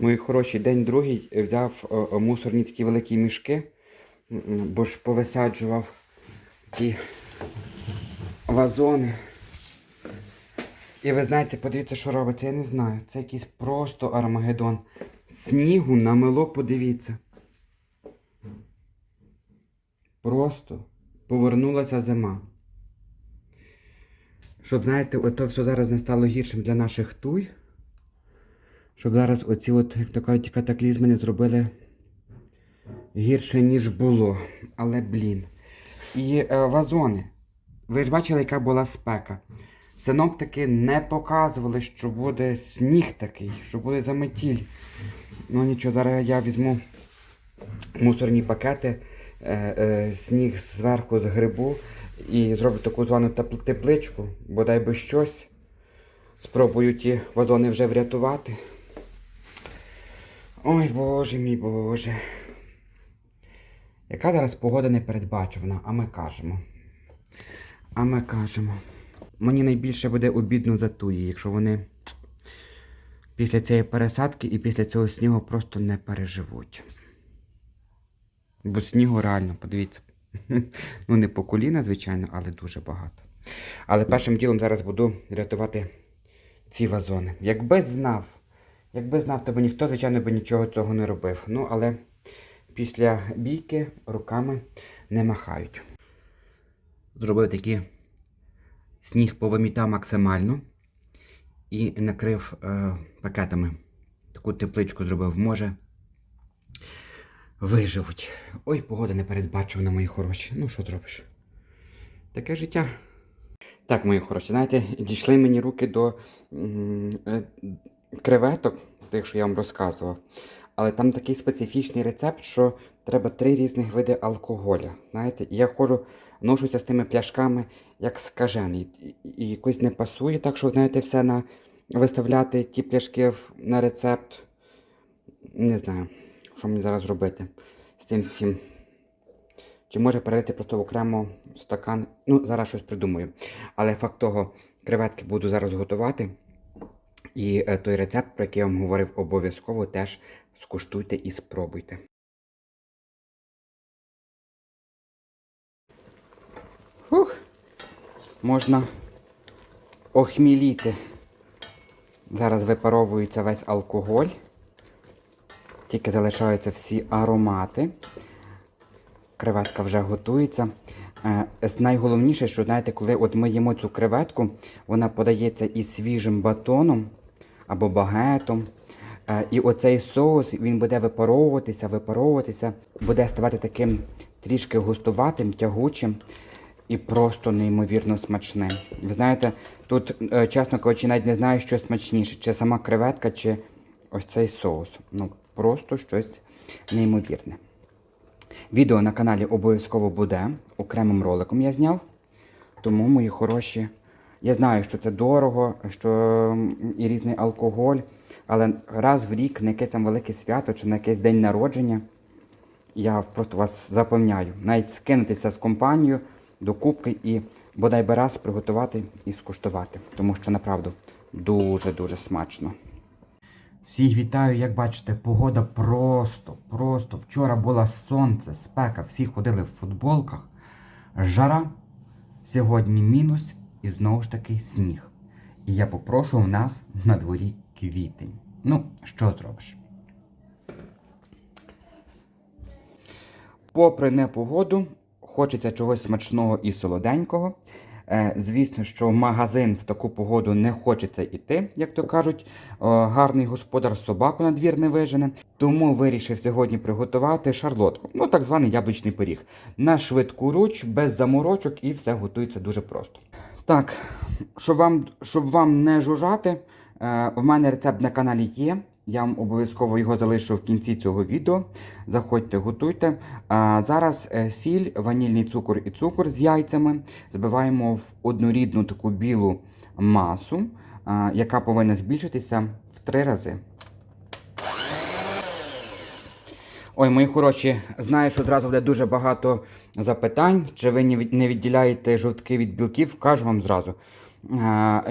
Мої хороші, день другий взяв е, е, мусорні такі великі мішки, бо ж повисаджував ті вазони. І ви знаєте, подивіться, що робиться, я не знаю. Це якийсь просто армагеддон. Снігу намело, подивіться. Просто повернулася зима. Щоб, знаєте, ото все зараз не стало гіршим для наших туй. Щоб зараз оці от, як то кажуть, катаклізми не зробили гірше, ніж було. Але, блін. І е, вазони. Ви ж бачили, яка була спека. Синоптики не показували, що буде сніг такий, що буде заметіль. Ну нічого, зараз я візьму мусорні пакети, е, е, сніг зверху з грибу і зроблю таку звану теп- тепличку, бодай би щось. Спробую ті вазони вже врятувати. Ой, боже мій боже. Яка зараз погода непередбачувана, а ми кажемо. А ми кажемо. Мені найбільше буде обідно за туї, якщо вони після цієї пересадки і після цього снігу просто не переживуть. Бо снігу реально, подивіться. Ну, не по коліна, звичайно, але дуже багато. Але першим ділом зараз буду рятувати ці вазони. Якби знав, якби знав, то би ніхто, звичайно, би нічого цього не робив. Ну, але після бійки руками не махають. Зробив такі сніг повимітав максимально і накрив е, пакетами. Таку тепличку зробив. Може. Виживуть. Ой, погода не передбачувана, мої хороші. Ну, що зробиш? Таке життя. Так, мої хороші, знаєте, дійшли мені руки до е, креветок, тих, що я вам розказував. Але там такий специфічний рецепт, що треба три різних види алкоголя. Знаєте, я ходжу, ношуся з тими пляшками, як скажений. І, і якось не пасує, так що, знаєте, все на виставляти ті пляшки на рецепт. Не знаю, що мені зараз робити з тим всім. Чи може перелити просто в окремо стакан. Ну, зараз щось придумаю. Але факт того, креветки буду зараз готувати. І е, той рецепт, про який я вам говорив, обов'язково теж скуштуйте і спробуйте. Фух. Можна охміліти. Зараз випаровується весь алкоголь. Тільки залишаються всі аромати. Креветка вже готується. Е, Найголовніше, що знаєте, коли от ми їмо цю креветку, вона подається із свіжим батоном або багетом. Е, І оцей соус він буде випаровуватися, випаровуватися, буде ставати таким трішки густуватим, тягучим і просто неймовірно смачним. Ви знаєте, тут, е, чесно кажучи, навіть не знаю, що смачніше, чи сама креветка, чи ось цей соус. Ну, просто щось неймовірне. Відео на каналі обов'язково буде. Окремим роликом я зняв. Тому, мої хороші, я знаю, що це дорого, що і різний алкоголь, але раз в рік на якесь там велике свято чи на якийсь день народження, я просто вас запевняю, навіть скинутися з компанією до кубки і бодай би раз приготувати і скуштувати. Тому що направду дуже-дуже смачно. Всіх вітаю, як бачите, погода просто, просто. Вчора було сонце, спека, всі ходили в футболках. Жара, сьогодні мінус і знову ж таки сніг. І я попрошу в нас на дворі квітень. Ну, що зробиш? Попри непогоду, хочеться чогось смачного і солоденького. Е, Звісно, що в магазин в таку погоду не хочеться йти, як то кажуть, гарний господар собаку на двір не вижене. Тому вирішив сьогодні приготувати шарлотку, ну так званий яблучний пиріг. На швидку руч, без заморочок і все готується дуже просто. Так, щоб вам, щоб вам не жужжати, е, в мене рецепт на каналі є. Я вам обов'язково його залишу в кінці цього відео. Заходьте, готуйте. А зараз е, сіль, ванільний цукор і цукор з яйцями збиваємо в однорідну таку білу масу, яка повинна збільшитися в три рази. Ой, мої хороші, знаю, що одразу буде дуже багато запитань, чи ви не відділяєте жовтки від білків, кажу вам зразу. Е,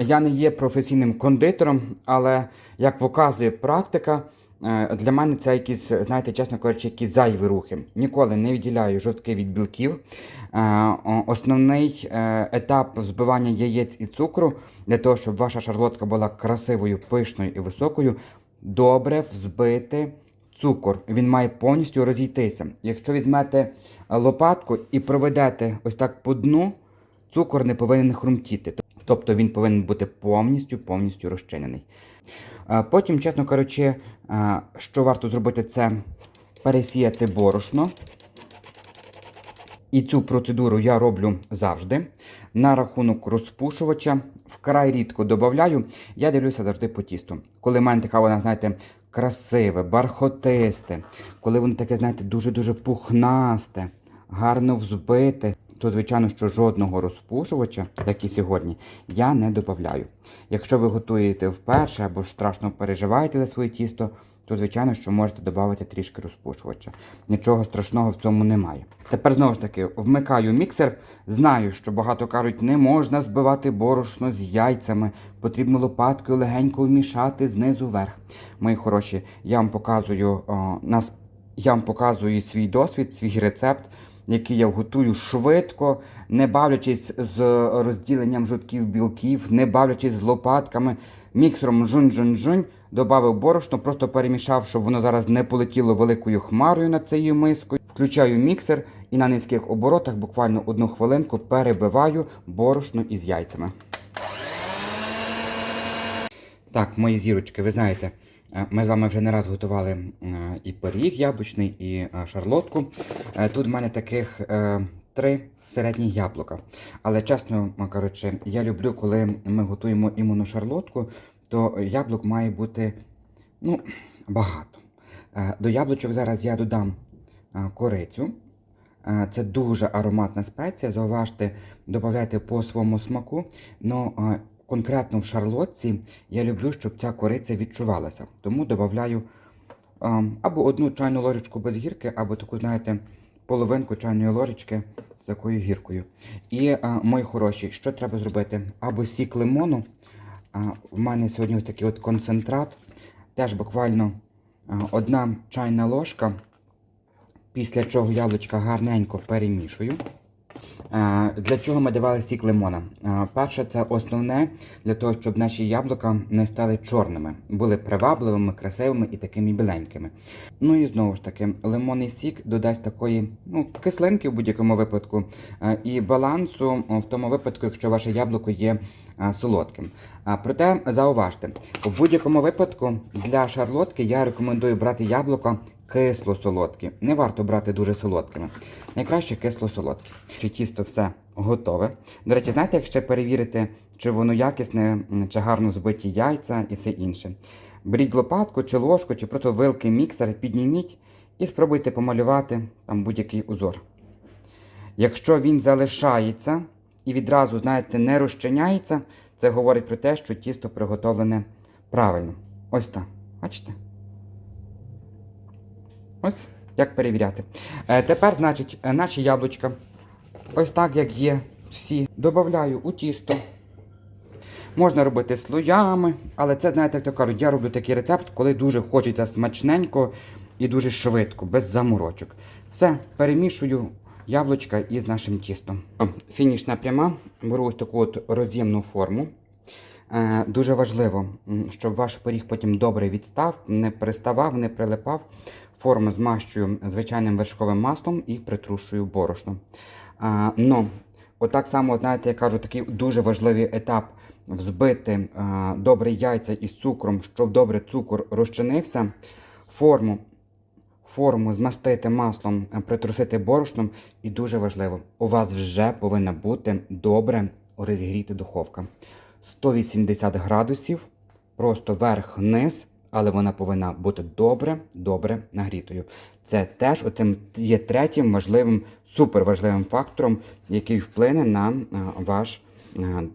Я не є професійним кондитером, але як показує практика, е, для мене це якісь, знаєте, чесно кажучи, якісь зайві рухи. Ніколи не відділяю жовтки від білків. Е, Основний етап взбивання яєць і цукру для того, щоб ваша шарлотка була красивою, пишною і високою, добре взбити цукор. Він має повністю розійтися. Якщо візьмете лопатку і проведете ось так по дну, цукор не повинен хрумтіти. Тобто він повинен бути повністю повністю розчинений. Потім, чесно кажучи, що варто зробити, це пересіяти борошно. І цю процедуру я роблю завжди. На рахунок розпушувача вкрай рідко додаю. Я дивлюся завжди по тісту. Коли в мене така вона, знаєте, красиве, бархотисте, коли воно таке, знаєте, дуже-дуже пухнасте, гарно взбите, то звичайно, що жодного розпушувача, як і сьогодні, я не додаю. Якщо ви готуєте вперше або ж страшно переживаєте за своє тісто, то звичайно, що можете додати трішки розпушувача. Нічого страшного в цьому немає. Тепер знову ж таки вмикаю міксер. Знаю, що багато кажуть, не можна збивати борошно з яйцями, потрібно лопаткою легенько вмішати знизу вверх. Мої хороші, я вам показую о, нас. Я вам показую свій досвід, свій рецепт, який я готую швидко, не бавлячись з розділенням жовтків білків, не бавлячись з лопатками, міксером жунь-жунь-жунь, додав борошно, просто перемішав, щоб воно зараз не полетіло великою хмарою над цією мискою. Включаю міксер і на низьких оборотах буквально одну хвилинку перебиваю борошно із яйцями. Так, мої зірочки, ви знаєте, ми з вами вже не раз готували е, і пиріг яблучний, і е, шарлотку. Е, Тут в мене таких е, три середні яблука. Але чесно кажучи, я люблю, коли ми готуємо іменно шарлотку, то яблук має бути ну, багато. Е, До яблучок зараз я додам е, корицю. Е, Це дуже ароматна спеція. Зауважте, додавайте по своєму смаку. Но е, конкретно в шарлотці я люблю, щоб ця кориця відчувалася. Тому додаю або одну чайну ложечку без гірки, або таку, знаєте, половинку чайної ложечки з такою гіркою. І мої хороші, що треба зробити? Або сік лимону. В мене сьогодні ось такий от концентрат. Теж буквально одна чайна ложка. Після чого яблучка гарненько перемішую. Е, Для чого ми давали сік лимона? Е, Перше, це основне для того, щоб наші яблука не стали чорними, були привабливими, красивими і такими біленькими. Ну і знову ж таки, лимонний сік додасть такої ну, кислинки в будь-якому випадку е, і балансу в тому випадку, якщо ваше яблуко є солодким. Проте зауважте, в будь-якому випадку для шарлотки я рекомендую брати яблуко кисло-солодкі. Не варто брати дуже солодкими. Найкраще кисло-солодкі. Чи тісто все готове. До речі, знаєте, як ще перевірити, чи воно якісне, чи гарно збиті яйця і все інше. Беріть лопатку чи ложку, чи просто вилки міксер, підніміть і спробуйте помалювати там будь-який узор. Якщо він залишається і відразу, знаєте, не розчиняється, це говорить про те, що тісто приготовлене правильно. Ось так. Бачите? Ось як перевіряти. Е, тепер, значить, е, наші яблучка, ось так, як є, всі, додаю у тісто. Можна робити слоями, але це, знаєте, як то кажуть, я роблю такий рецепт, коли дуже хочеться смачненько і дуже швидко, без заморочок. Все, перемішую яблучка із нашим тістом. Фінішна пряма. Беру ось таку от роз'ємну форму. Е, Дуже важливо, щоб ваш пиріг потім добре відстав, не приставав, не прилипав. Форму змащую звичайним вершковим маслом і притрушую борошном. А, но, отак само, знаєте, я кажу, такий дуже важливий етап взбити а, добре яйця із цукром, щоб добре цукор розчинився. Форму, форму змастити маслом, притрусити борошном. І дуже важливо, у вас вже повинна бути добре розігріти духовка. 180 градусів, просто верх-низ, але вона повинна бути добре, добре нагрітою. Це теж оцим є третім важливим, суперважливим фактором, який вплине на ваш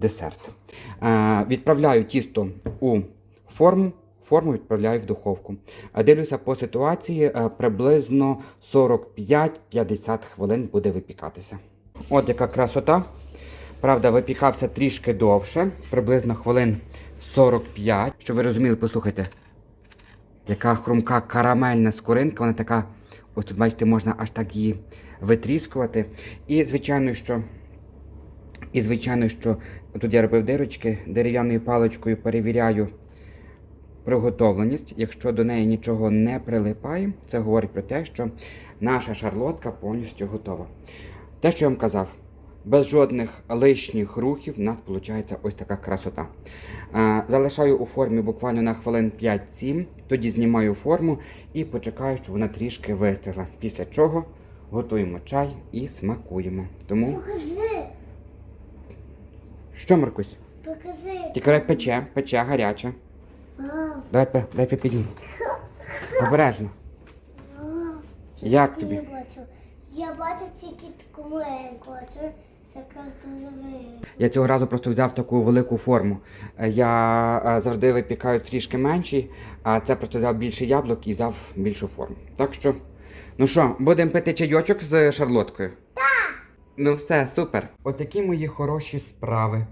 десерт. Відправляю тісто у форму. Форму відправляю в духовку. Дивлюся по ситуації, приблизно 45-50 хвилин буде випікатися. От яка красота. Правда, випікався трішки довше, приблизно хвилин 45. Щоб ви розуміли, послухайте. Яка хрумка карамельна скоринка, вона така, ось тут, бачите, можна аж так її витріскувати. І, звичайно, що. І, звичайно, що тут я робив дирочки, дерев'яною паличкою перевіряю приготовленість. Якщо до неї нічого не прилипає, це говорить про те, що наша шарлотка повністю готова. Те, що я вам казав, без жодних лишніх рухів в нас виходить ось така красота. Е, Залишаю у формі буквально на хвилин 5-7, тоді знімаю форму і почекаю, щоб вона трішки вистигла. Після чого готуємо чай і смакуємо. Тому Покажи, що, Маркусь? покажи. Тільки пече, пече гаряче. Вау, Давай, дай підійм. Обережно. Як Я тобі? бачу. Я бачу тільки таку маленьку, а це це якраз дуже велика. Я цього разу просто взяв таку велику форму. Е, Я е, завжди випікаю трішки менші, а це просто взяв більше яблук і взяв більшу форму. Так що, ну що, будемо пити чайочок з шарлоткою? Так! Ну все, супер. Отакі мої хороші справи.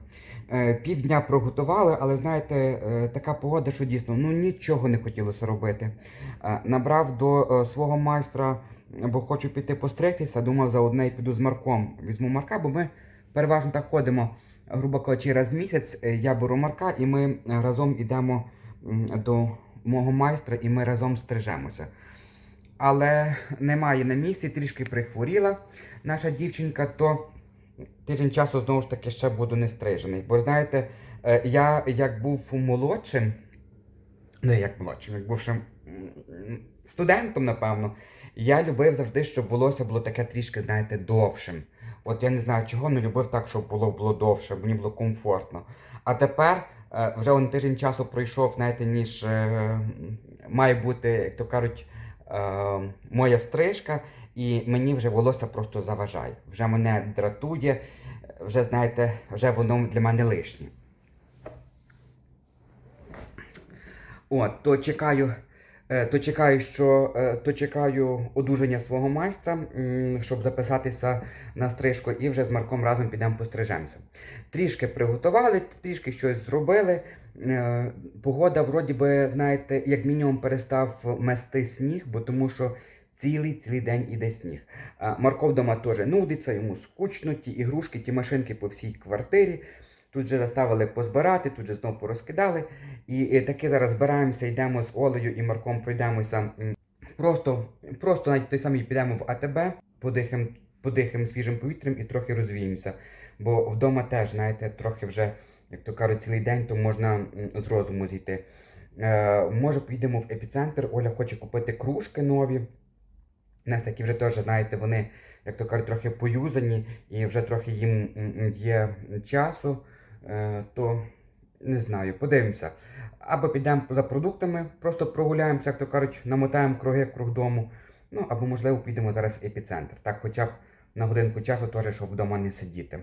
Е, Півдня проготували, але знаєте, така погода, що дійсно ну нічого не хотілося робити. Набрав до свого майстра, бо хочу піти постригтися. Думав, за одне й піду з Марком. Візьму Марка, бо ми переважно так ходимо, грубо кажучи, раз в місяць. Е, Я беру Марка і ми е, разом йдемо до мого майстра і ми разом стрижемося. Але немає на місці, трішки прихворіла наша дівчинка, то тиждень часу знову ж таки ще буду не стрижений. Бо знаєте, е, я як був молодшим, ну як молодшим, як бувшим м, студентом, напевно, я любив завжди, щоб волосся було таке трішки, знаєте, довшим. От я не знаю чого, але любив так, щоб було, було довше, бо мені було комфортно. А тепер е, вже он тиждень часу пройшов, знаєте, ніж е, має бути, як то кажуть, е, моя стрижка, і мені вже волосся просто заважає. Вже мене дратує, вже знаєте, вже воно для мене лишнє. От, то чекаю, то чекаю, що е, то чекаю одужання свого майстра, щоб записатися на стрижку, і вже з Марком разом підемо пострижемося. Трішки приготували, трішки щось зробили. Е, Погода, вроді би, знаєте, як мінімум перестав мести сніг, бо тому що цілий цілий день іде сніг. А Марко вдома теж нудиться, йому скучно, ті ігрушки, ті машинки по всій квартирі. Тут же заставили позбирати, тут же знову порозкидали. І, таки зараз збираємося, йдемо з Олею і Марком пройдемося. Просто, просто навіть той самий підемо в АТБ, подихаємо подихаємо свіжим повітрям і трохи розвіємося. Бо вдома теж, знаєте, трохи вже, як то кажуть, цілий день, то можна з розуму зійти. Е, може, поїдемо в епіцентр. Оля хоче купити кружки нові. У нас такі вже теж, знаєте, вони, як то кажуть, трохи поюзані і вже трохи їм є часу, то не знаю, подивимося. Або підемо за продуктами, просто прогуляємося, як то кажуть, намотаємо круги круг дому. Ну, або, можливо, підемо зараз в епіцентр. Так, хоча б на годинку часу теж, щоб вдома не сидіти.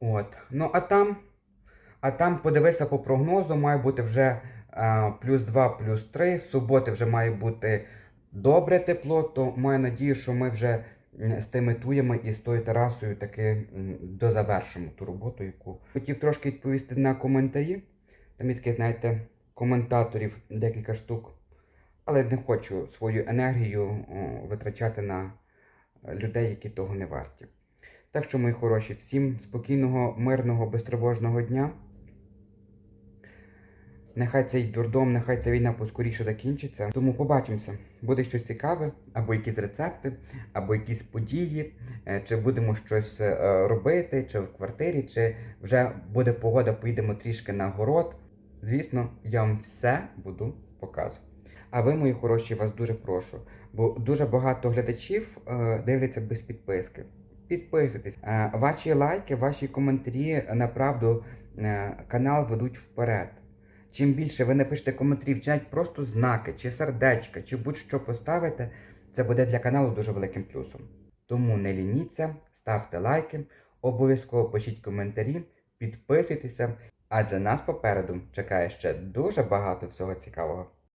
От. Ну, а там, а там подивився по прогнозу, має бути вже е, плюс 2, плюс 3. З суботи вже має бути добре тепло, то маю надію, що ми вже з тими туями і з тою терасою таки дозавершимо ту роботу, яку хотів трошки відповісти на коментарі. Там є таких, знаєте, коментаторів декілька штук. Але не хочу свою енергію витрачати на людей, які того не варті. Так що, мої хороші, всім спокійного, мирного, безтривожного дня. Нехай цей дурдом, нехай ця війна поскоріше закінчиться. Тому побачимося. Буде щось цікаве, або якісь рецепти, або якісь події, е, чи будемо щось е, робити, чи в квартирі, чи вже буде погода, поїдемо трішки на город. Звісно, я вам все буду показувати. А ви, мої хороші, вас дуже прошу, бо дуже багато глядачів е, дивляться без підписки. Підписуйтесь. Ваші лайки, ваші коментарі направду канал ведуть вперед. Чим більше ви напишете коментарів, чи навіть просто знаки, чи сердечка, чи будь-що поставите, це буде для каналу дуже великим плюсом. Тому не лініться, ставте лайки, обов'язково пишіть коментарі, підписуйтеся, адже нас попереду чекає ще дуже багато всього цікавого.